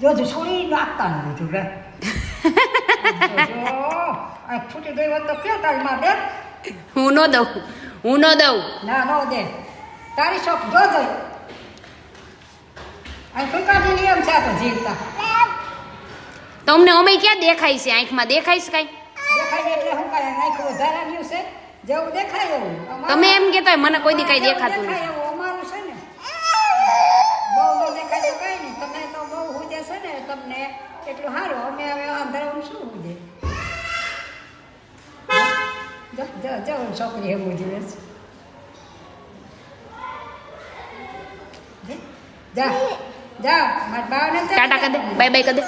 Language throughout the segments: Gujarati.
જો જો છોડી નાખતા નહીં જો રે જો આ છૂટી ગઈ તો ક્યાં તારી માં હું ન દઉં હું ન દઉં ના નો દે તારી શોખ જો જોઈ આ નિયમ છે આ તો જીવતા તમને અમે ક્યાં દેખાય છે આંખમાં દેખાય છે કાંઈ દેખાય એટલે હું કાંઈ નાખ્યું વધારાનું છે જેવું દેખાય એવું અમારું- તમે એમ કહેતા હોય મને કોઈ દી કાંઈ દેખાતું નથી તમને એટલું સારું. અમે હવે અંધારું શું હુજે જો જો જો છોકરી એવું જોઈએ છે. જા જા મારા બાવને ટાટા કદે બાય બાય કદે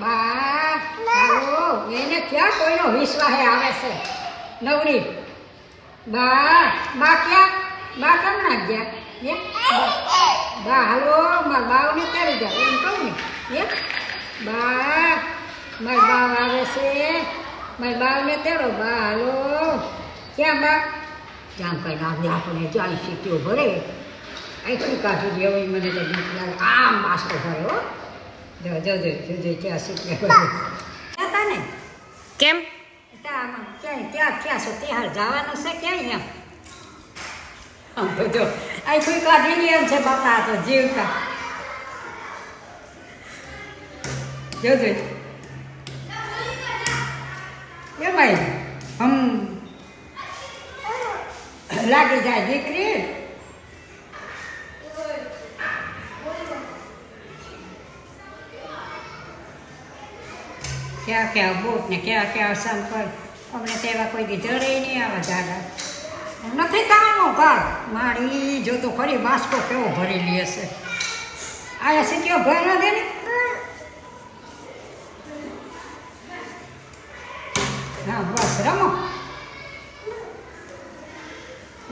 બા એને ક્યાં કોઈનો વિશ્વાસ આવે છે? નવરી. બા બા ક્યાં? બા કેમ ના ગયા? બા હાલો મારા બાવને તેડી જાવ એમ કહું ને. એ બા મારી બાવ આવે છે. મારી બાવને તેડો બા હાલો. ક્યાં બા? ક્યાં કઈ આજે આપણે જાય સીટીઓ ભરે. આખી કાઢી દે એ મને તો બીક લાગે. આમ માસ્ટર ભરે હો. જો જો જો જો ક્યાં સીટીઓ હતા ને. કેમ? ત્યાં આમાં. ક્યાંય ક્યાં ક્યાં છો? ત્યાં જવાનું છે ક્યાંય એમ? આમ તો જો આખી કાઢી લે એમ છે બાપા આ તો જીવતા જોજો એ ભાઈ હમ લાગી જાય દીકરી ક્યાં ક્યાં બૂટ ને ક્યાં ક્યાં સંપર અમને તેવા કોઈ દી જડે નહીં આવા જાડા નથી કામનો ભાગ મારી જો તો ફરી બાસ્કો કેવો ભરેલી હશે આયા સીટીઓ ભરી દે ને હા બસ રમો.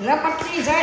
લપટતી જાય.